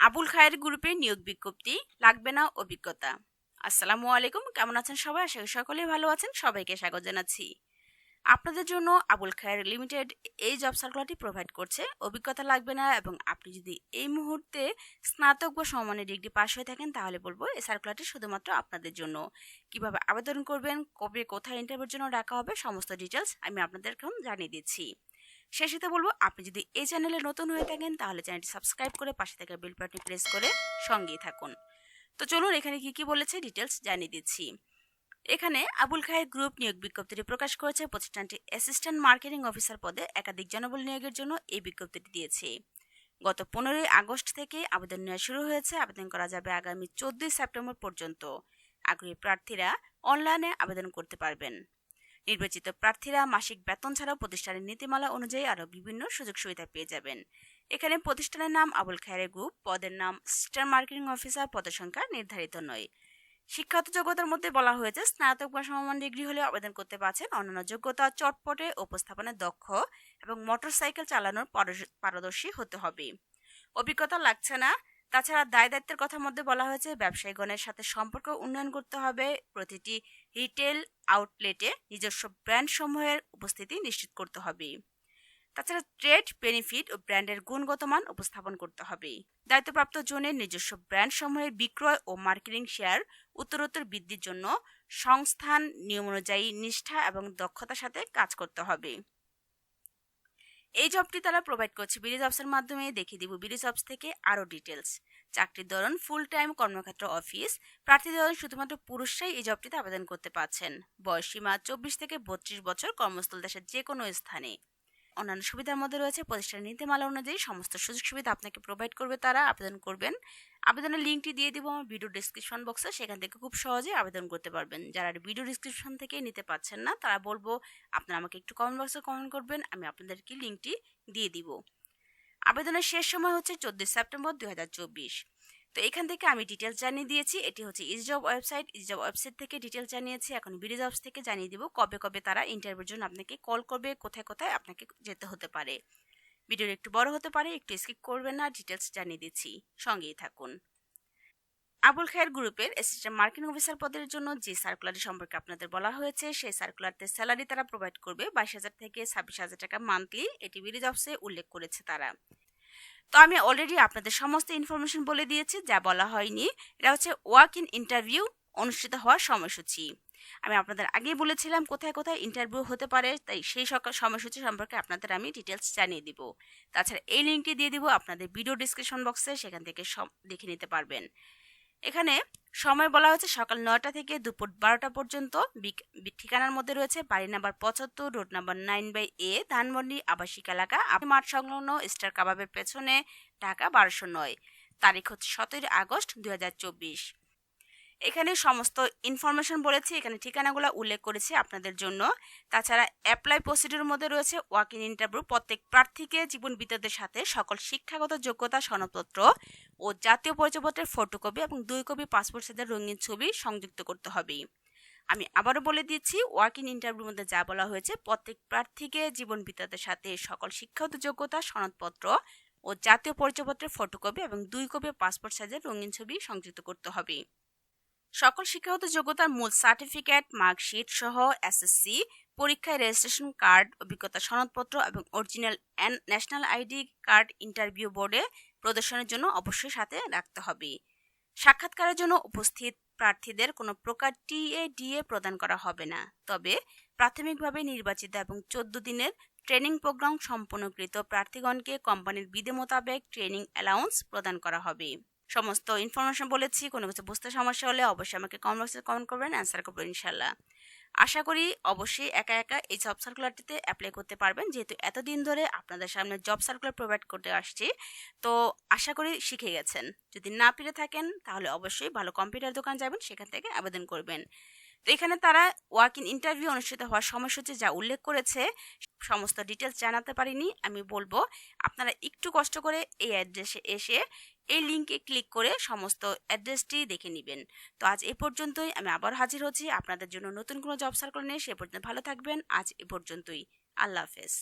আবুল খায়ের গ্রুপে নিয়োগ বিজ্ঞপ্তি, লাগবে না অভিজ্ঞতা। আসসালামু আলাইকুম, কেমন আছেন সবাই? আশা করি সকলেই ভালো আছেন, সবাইকে স্বাগত জানাচ্ছি। আপনাদের জন্য আবুল খায়ের লিমিটেড এই জব সার্কুলারটি প্রোভাইড করছে। অভিজ্ঞতা লাগবে না এবং আপনি যদি এই মুহূর্তে স্নাতক বা সমানের ডিগ্রি পাশ হয়ে থাকেন, তাহলে বলব এই সার্কুলারটি শুধুমাত্র আপনাদের জন্য। কীভাবে আবেদন করবেন, কবে, কোথায় ইন্টারভিউর জন্য ডাকা হবে, সমস্ত ডিটেলস আমি আপনাদের এখন জানিয়ে দিচ্ছি। শেষেতে বলব, আপনি যদি এই চ্যানেলে নতুন হয়ে থাকেন, তাহলে চ্যানেলটি সাবস্ক্রাইব করে পাশে থাকা বেল বাটন প্রেস করে সঙ্গেই থাকুন। তো চলুন এখানে কি কি বলেছে ডিটেলস জানিয়ে দিচ্ছি। এখানে আবুল খায়ের গ্রুপ নিয়োগ বিজ্ঞপ্তিটি প্রকাশ করেছে, প্রতিষ্ঠানটি অ্যাসিস্ট্যান্ট মার্কেটিং অফিসার পদে একাধিক জনবল নিয়োগের জন্য এই বিজ্ঞপ্তিটি দিয়েছে। গত পনেরোই আগস্ট থেকে আবেদন নেওয়া শুরু হয়েছে, আবেদন করা যাবে আগামী চোদ্দই সেপ্টেম্বর পর্যন্ত। আগ্রহী প্রার্থীরা অনলাইনে আবেদন করতে পারবেন। নির্বাচিত প্রার্থীরা মাসিক বেতন ছাড়াও প্রতিষ্ঠানের নীতিমালা অনুযায়ী আরও বিভিন্ন সুযোগ সুবিধা পেয়ে যাবেন। এখানে প্রতিষ্ঠানের নাম আবুল খায়ের গ্রুপ, পদের নাম স্টার মার্কেটিং অফিসার, পদের সংখ্যা নির্ধারিত নয়। শিক্ষাগত যোগ্যতার মধ্যে বলা হয়েছে, স্নাতক বা সমমান ডিগ্রি হলে আবেদন করতে পারছেন অন্যান্য যোগ্যতা, চটপটে উপস্থাপনে দক্ষ এবং মোটরসাইকেল চালানোর পারদর্শী হতে হবে। অভিজ্ঞতা লাগছে না তাছাড়া দায় দায়িত্বের কথার মধ্যে বলা হয়েছে, ব্যবসায়ীগণের সাথে সম্পর্ক উন্নয়ন করতে হবে, প্রতিটি রিটেল আউটলেটে নিজস্ব ব্র্যান্ড সমূহের উপস্থিতি নিশ্চিত করতে হবে। তাছাড়া ট্রেড বেনিফিট ও ব্র্যান্ডের গুণগত মান উপস্থাপন করতে হবে। দায়িত্বপ্রাপ্ত জনের নিজস্ব ব্র্যান্ড সমূহের বিক্রয় ও মার্কেটিং শেয়ার, উত্তরোত্তর বৃদ্ধির জন্য সংস্থান নিয়ম অনুযায়ী নিষ্ঠা এবং দক্ষতার সাথে কাজ করতে হবে। এই জবটি তারা প্রোভাইড করছে। বিডি জবসের মাধ্যমে দেখিয়ে দিব। বিডি জবস থেকে আরও ডিটেলস চাকরির ধরন ফুল টাইম কর্মক্ষেত্র অফিস প্রার্থীদের ধরন শুধুমাত্র পুরুষরাই এই জবটিতে আবেদন করতে পারছেন। বয়স সীমা চব্বিশ থেকে বত্রিশ বছর, কর্মস্থল দেশের যে কোনো স্থানে। অন্যান্য সুবিধার মধ্যে রয়েছে প্রতিষ্ঠানের নীতিমালা অনুযায়ী সমস্ত সুযোগ সুবিধা আপনাকে প্রোভাইড করবে তারা, আবেদন করবেন। আবেদনের লিঙ্কটি দিয়ে দিব আমার ভিডিও ডিসক্রিপশন বক্সে সেখান থেকে খুব সহজে আবেদন করতে পারবেন। যারা ভিডিও ডিসক্রিপশন থেকে নিতে পারছেন না, তারা বলব, আপনারা আমাকে একটু কমেন্ট বক্সে কমেন্ট করবেন, আমি আপনাদেরকে লিঙ্কটি দিয়ে দিব। আবেদনের শেষ সময় হচ্ছে চোদ্দই সেপ্টেম্বর দুই হাজার চব্বিশ। তো এখান থেকে আমি ডিটেলস জানিয়ে দিয়েছি। এটি হচ্ছে ইজব ওয়েবসাইট ইজব ওয়েবসাইট থেকে ডিটেলস জানিয়েছি। এখন বিডি জবস থেকে জানিয়ে দিব কবে কবে তারা ইন্টারভিউর জন্য আপনাকে কল করবে, কোথায় কোথায় আপনাকে যেতে হতে পারে। ভিডিও একটু বড় হতে পারে, একটু স্কিপ করবেন না ডিটেলস জানিয়ে দিচ্ছি। সঙ্গেই থাকুন। আবুল খায়ের গ্রুপের অ্যাসিস্ট্যান্ট মার্কেটিং অফিসার পদের জন্য যে সার্কুলারটি সম্পর্কে আপনাদের বলা হয়েছে, সেই সার্কুলারতে স্যালারি তারা প্রোভাইড করবে বাইশ হাজার থেকে ছাব্বিশ হাজার টাকা মান্থলি এটি বিডি জবসে উল্লেখ করেছে তারা। তো আমি অলরেডি আপনাদের সমস্ত ইনফরমেশন বলে দিয়েছি, যা বলা হয়নি। এটা হচ্ছে ওয়ার্ক ইন ইন্টারভিউ অনুষ্ঠিত হওয়ার সময়সূচি। আমি আপনাদের আগেই বলেছিলাম কোথায় কোথায় ইন্টারভিউ হতে পারে, তাই সেই সকল সময়সূচি সম্পর্কে আপনাদের আমি ডিটেলস জানিয়ে দিব। তাছাড়া এই লিঙ্কটি দিয়ে দিব আপনাদের ভিডিও ডিসক্রিপশন বক্সে সেখান থেকে দেখে নিতে পারবেন। এখানে সময় বলা হয়েছে সকাল নয়টা থেকে দুপুর বারোটা পর্যন্ত। ঠিকানার মধ্যে রয়েছে বাড়ি নাম্বার পঁচাত্তর, road number nine by A Dhanmondi, আবাসিক এলাকা। মাঠ সংলগ্ন স্টার কাবাবের পেছনে, ঢাকা বারোশো নয়। তারিখ হচ্ছে সতেরোই আগস্ট দুই হাজার চব্বিশ। এখানে সমস্ত ইনফরমেশন বলেছি, এখানে ঠিকানাগুলো উল্লেখ করেছি আপনাদের জন্য। তাছাড়া অ্যাপ্লাই প্রসিডিউর মধ্যে রয়েছে ওয়াক ইন ইন্টারভিউ প্রত্যেক প্রার্থীকে জীবন বিদ্যাদের সাথে সকল শিক্ষাগত যোগ্যতা, সনদপত্র ও জাতীয় পরিচয়পত্রের ফটোকপি এবং দুই কপি পাসপোর্ট সাইজের রঙিন ছবি সংযুক্ত করতে হবে। আমি আবারও বলে দিচ্ছি ওয়াক ইন ইন্টারভিউর মধ্যে যা বলা হয়েছে, প্রত্যেক প্রার্থীকে জীবন বিদ্যাদের সাথে সকল শিক্ষাগত যোগ্যতা, সনদপত্র ও জাতীয় পরিচয়পত্রের ফটোকপি এবং দুই কপি পাসপোর্ট সাইজের রঙিন ছবি সংযুক্ত করতে হবে। সকল শিক্ষাগত যোগ্যতার মূল সার্টিফিকেট, মার্কশিট সহ এসএসসি পরীক্ষায় রেজিস্ট্রেশন কার্ড অভিজ্ঞতা সনদপত্র এবং original national ID card interview বোর্ডে প্রদর্শনের জন্য অবশ্যই সাথে রাখতে হবে। সাক্ষাৎকারের জন্য উপস্থিত প্রার্থীদের কোনো প্রকার টিএ ডিএ প্রদান করা হবে না। তবে প্রাথমিকভাবে নির্বাচিত এবং চোদ্দ দিনের ট্রেনিং প্রোগ্রাম সম্পন্নকৃত প্রার্থীগণকে কোম্পানির বিধি মোতাবেক ট্রেনিং অ্যালাউন্স প্রদান করা হবে। সমস্ত ইনফরমেশন বলেছি, কোনো কিছু বুঝতে সমস্যা হলে অবশ্যই আমাকে কমেন্ট বক্সে কমেন্ট করবেন অ্যান্সার করবেন ইনশাল্লাহ আশা করি অবশ্যই একা একা এই জব সার্কুলারটিতে অ্যাপ্লাই করতে পারবেন, যেহেতু এতদিন ধরে আপনাদের সামনে জব সার্কুলার প্রোভাইড করতে আসছি। তো আশা করি শিখে গেছেন। যদি না পেরে থাকেন, তাহলে অবশ্যই ভালো কম্পিউটার দোকান যাবেন, সেখান থেকে আবেদন করবেন। তো এখানে তারা ওয়ার্ক ইন ইন্টারভিউ অনুষ্ঠিত হওয়ার সময়সূচি যা উল্লেখ করেছে, সমস্ত ডিটেলস জানাতে পারিনি, আমি বলব আপনারা একটু কষ্ট করে এই অ্যাড্রেসে এসে এই লিঙ্কে ক্লিক করে সমস্ত অ্যাড্রেসটি দেখে নেবেন। তো আজ এ পর্যন্তই, আমি আবার হাজির হচ্ছি আপনাদের জন্য নতুন কোনো জব সার্কল নিয়ে। সে পর্যন্ত ভালো থাকবেন। আজ এ পর্যন্তই। আল্লাহ হাফেজ।